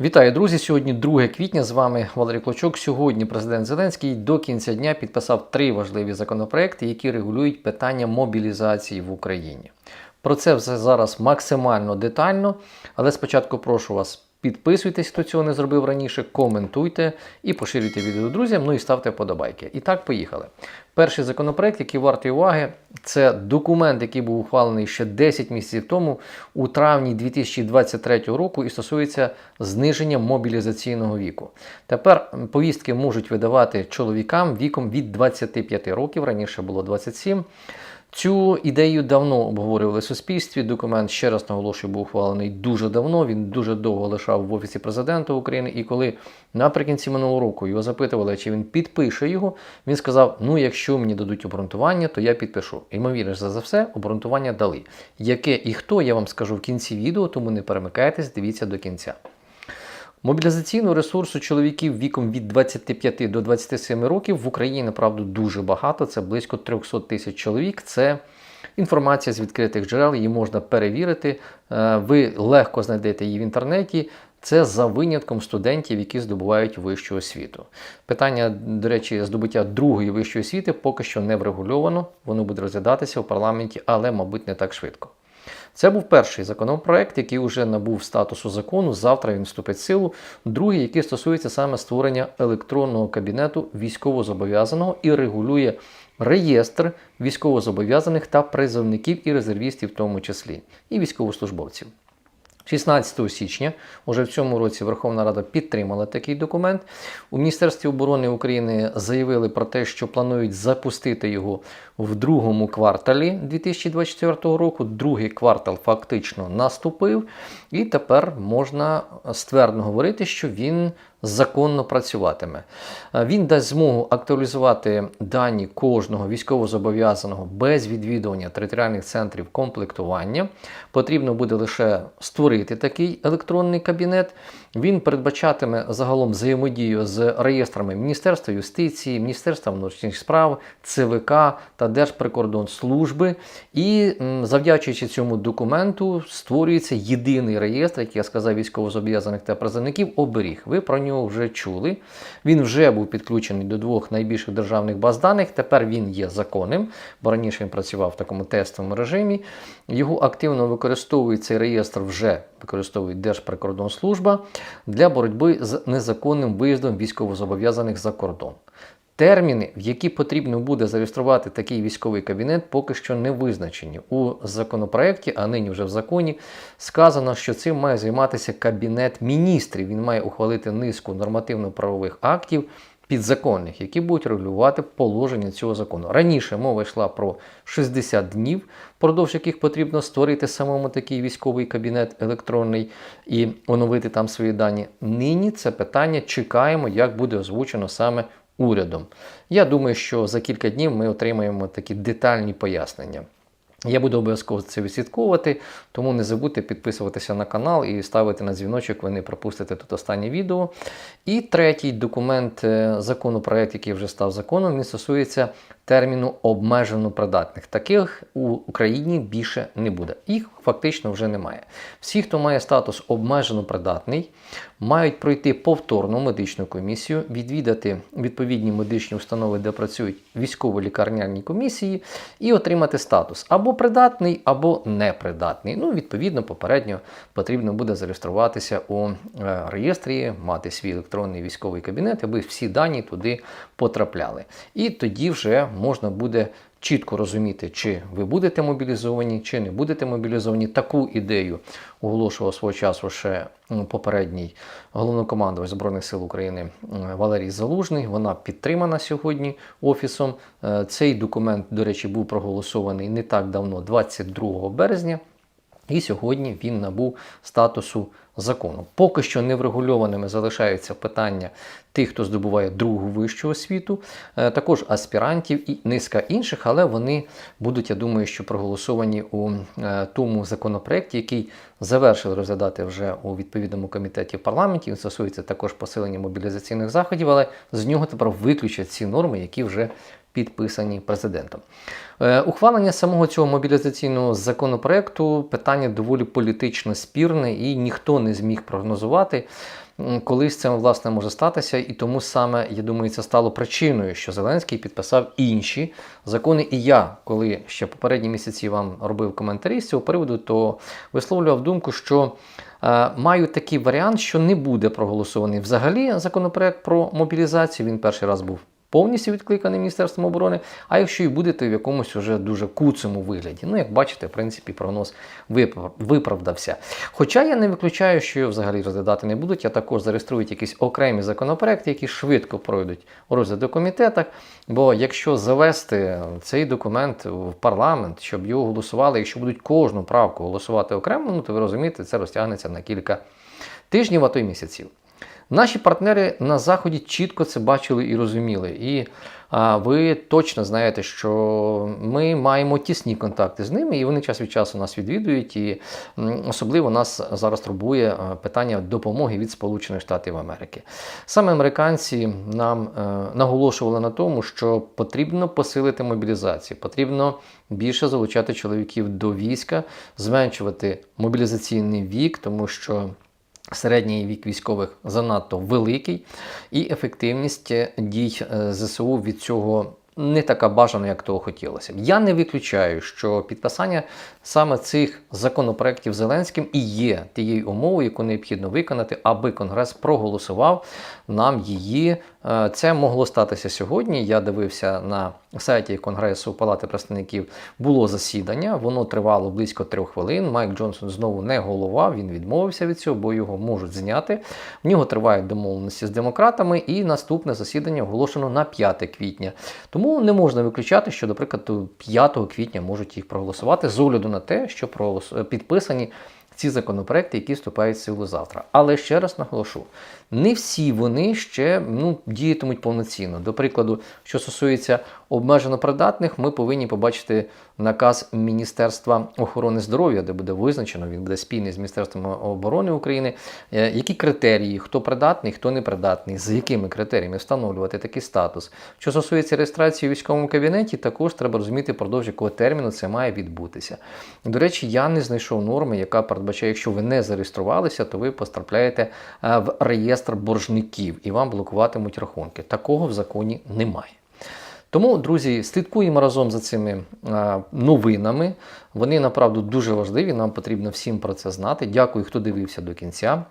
Вітаю, друзі! Сьогодні 2 квітня. З вами Валерій Клочок. Сьогодні президент Зеленський до кінця дня підписав три важливі законопроекти, які регулюють питання мобілізації в Україні. Про це все зараз максимально детально, але спочатку прошу вас. Підписуйтесь, хто цього не зробив раніше, коментуйте і поширюйте відео друзям, ну і ставте вподобайки. І так, поїхали. Перший законопроект, який вартий уваги, це документ, який був ухвалений ще 10 місяців тому, у травні 2023 року, і стосується зниження мобілізаційного віку. Тепер повістки можуть видавати чоловікам віком від 25 років, раніше було 27. Цю ідею давно обговорювали в суспільстві. Документ ще раз наголошую, був ухвалений дуже давно. Він дуже довго лишав в офісі президента України. І коли наприкінці минулого року його запитували, чи він підпише його, він сказав: Ну, якщо мені дадуть обґрунтування, то я підпишу. Ймовірно, за все, обґрунтування дали. Яке і хто я вам скажу в кінці відео, тому не перемикайтесь, дивіться до кінця. Мобілізаційного ресурсу чоловіків віком від 25 до 27 років в Україні направду дуже багато. Це близько 300 тисяч чоловік. Це інформація з відкритих джерел, її можна перевірити. Е, Ви легко знайдете її в інтернеті. Це за винятком студентів, які здобувають вищу освіту. Питання, до речі, здобуття другої вищої освіти поки що не врегульовано. Воно буде розглядатися в парламенті, але, мабуть, не так швидко. Це був перший законопроект, який вже набув статусу закону. Завтра він вступить в силу. Другий, який стосується саме створення електронного кабінету військовозобов'язаного і регулює реєстр військовозобов'язаних та призовників і резервістів, в тому числі, і військовослужбовців. 16 січня, уже в цьому році Верховна Рада підтримала такий документ. У Міністерстві оборони України заявили про те, що планують запустити його в другому кварталі 2024 року. Другий квартал фактично наступив, і тепер можна ствердно говорити, що він законно працюватиме. Він дасть змогу актуалізувати дані кожного військовозобов'язаного без відвідування територіальних центрів комплектування. Потрібно буде лише створити такий електронний кабінет. Він передбачатиме загалом взаємодію з реєстрами Міністерства юстиції, Міністерства внутрішніх справ, ЦВК та Держприкордонслужби. І завдячуючи цьому документу, створюється єдиний реєстр, як я сказав, військовозобов'язаних та призовників оберіг. Ви про нього вже чули. Він вже був підключений до двох найбільших державних баз даних. Тепер він є законним, бо раніше він працював в такому тестовому режимі. Його активно використовує цей реєстр вже використовує Держприкордонслужба для боротьби з незаконним виїздом військовозобов'язаних за кордон. Терміни, в які потрібно буде зареєструвати такий військовий кабінет, поки що не визначені. У законопроекті, а нині вже в законі, сказано, що цим має займатися Кабінет міністрів. Він має ухвалити низку нормативно-правових актів підзаконних, які будуть регулювати положення цього закону. Раніше мова йшла про 60 днів, впродовж яких потрібно створити самому такий військовий кабінет електронний і оновити там свої дані. Нині це питання чекаємо, як буде озвучено саме урядом. Я думаю, що за кілька днів ми отримаємо такі детальні пояснення. Я буду обов'язково це відслідковувати, тому не забудьте підписуватися на канал і ставити на дзвіночок, ви не пропустите тут останнє відео. І третій документ, е, законопроект, який вже став законом, він стосується терміну обмежено придатних. Таких у Україні більше не буде. Їх фактично вже немає. Всі, хто має статус обмежено придатний, мають пройти повторну медичну комісію, відвідати відповідні медичні установи, де працюють військово-лікарняні комісії, і отримати статус або придатний, або непридатний. Ну, відповідно, попередньо потрібно буде зареєструватися у е, реєстрі, мати свій електронний військовий кабінет, аби всі дані туди потрапляли. І тоді вже можна буде чітко розуміти, чи ви будете мобілізовані, чи не будете мобілізовані. Таку ідею оголошував свого часу ще попередній головнокомандувач Збройних сил України Валерій Залужний. Вона підтримана сьогодні офісом. Е, цей документ, до речі, був проголосований не так давно, 22 березня. І сьогодні він набув статусу закону. Поки що неврегульованими залишаються питання тих, хто здобуває другу вищу освіту, е, також аспірантів і низка інших, але вони будуть, я думаю, що проголосовані у е, тому законопроекті, який завершили розглядати вже у відповідному комітеті в парламенті. Він стосується також посилення мобілізаційних заходів, але з нього тепер виключать ці норми, які вже підписані президентом. Е, Ухвалення самого цього мобілізаційного законопроекту питання доволі політично спірне, і ніхто не зміг прогнозувати, коли це власне може статися. І тому саме я думаю, це стало причиною, що Зеленський підписав інші закони. І я, коли ще попередні місяці вам робив коментарі з цього приводу, то висловлював думку, що. Е, Маю такий варіант, що не буде проголосований взагалі законопроект про мобілізацію. Він перший раз був повністю відкликаний Міністерством оборони. А якщо і буде, то в якомусь уже дуже куцому вигляді. Ну, як бачите, в принципі, прогноз виправдався. Хоча я не виключаю, що його взагалі розглядати не будуть, а також зареєструють якісь окремі законопроекти, які швидко пройдуть розгляд у комітетах. Бо якщо завести цей документ в парламент, щоб його голосували, якщо будуть кожну правку голосувати окремо, ну то ви розумієте, це розтягнеться на кілька тижнів, а то й місяців. Наші партнери на Заході чітко це бачили і розуміли. І а, ви точно знаєте, що ми маємо тісні контакти з ними, і вони час від часу нас відвідують. І особливо нас зараз турбує питання допомоги від Сполучених Штатів Америки. Саме американці нам е, наголошували на тому, що потрібно посилити мобілізацію, потрібно більше залучати чоловіків до війська, зменшувати мобілізаційний вік, тому що. Середній вік військових занадто великий, і ефективність е, дій е, ЗСУ від цього не така бажана, як того хотілося. Я не виключаю, що підписання саме цих законопроєктів Зеленським і є тією умовою, яку необхідно виконати, аби Конгрес проголосував нам її. Е, Це могло статися сьогодні. Я дивився на сайті Конгресу Палати представників. Було засідання, воно тривало близько трьох хвилин. Майк Джонсон знову не голова, він відмовився від цього, бо його можуть зняти. В нього тривають домовленості з демократами, і наступне засідання оголошено на 5 квітня. Тому не можна виключати, що, наприклад, 5 квітня можуть їх проголосувати з огляду на те, що підписані ці законопроекти, які вступають в силу завтра. Але ще раз наголошу: не всі вони ще ну, діятимуть повноцінно. До прикладу, що стосується обмежено придатних, ми повинні побачити наказ Міністерства охорони здоров'я, де буде визначено, він буде спільний з Міністерством оборони України, е, які критерії, хто придатний, хто не придатний, з якими критеріями встановлювати такий статус. Що стосується реєстрації у військовому кабінеті, також треба розуміти, впродовж якого терміну це має відбутися. До речі, я не знайшов норми, яка передбачає, якщо ви не зареєструвалися, то ви потрапляєте е, в реєстр боржників і вам блокуватимуть рахунки. Такого в законі немає. Тому, друзі, слідкуємо разом за цими новинами. Вони направду дуже важливі. Нам потрібно всім про це знати. Дякую, хто дивився до кінця.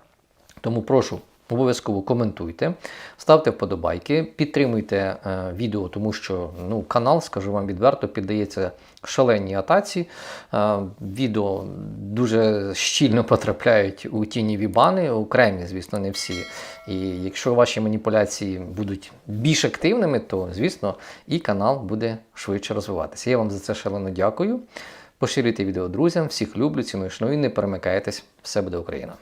Тому прошу. Обов'язково коментуйте, ставте вподобайки, підтримуйте е, відео, тому що ну, канал, скажу вам відверто, піддається шаленій атаці. Е, відео дуже щільно потрапляють у тіньові бани, окремі, звісно, не всі. І якщо ваші маніпуляції будуть більш активними, то звісно і канал буде швидше розвиватися. Я вам за це шалено дякую. Поширюйте відео друзям, всіх люблю, ціную шаную, не перемикайтесь, все буде Україна!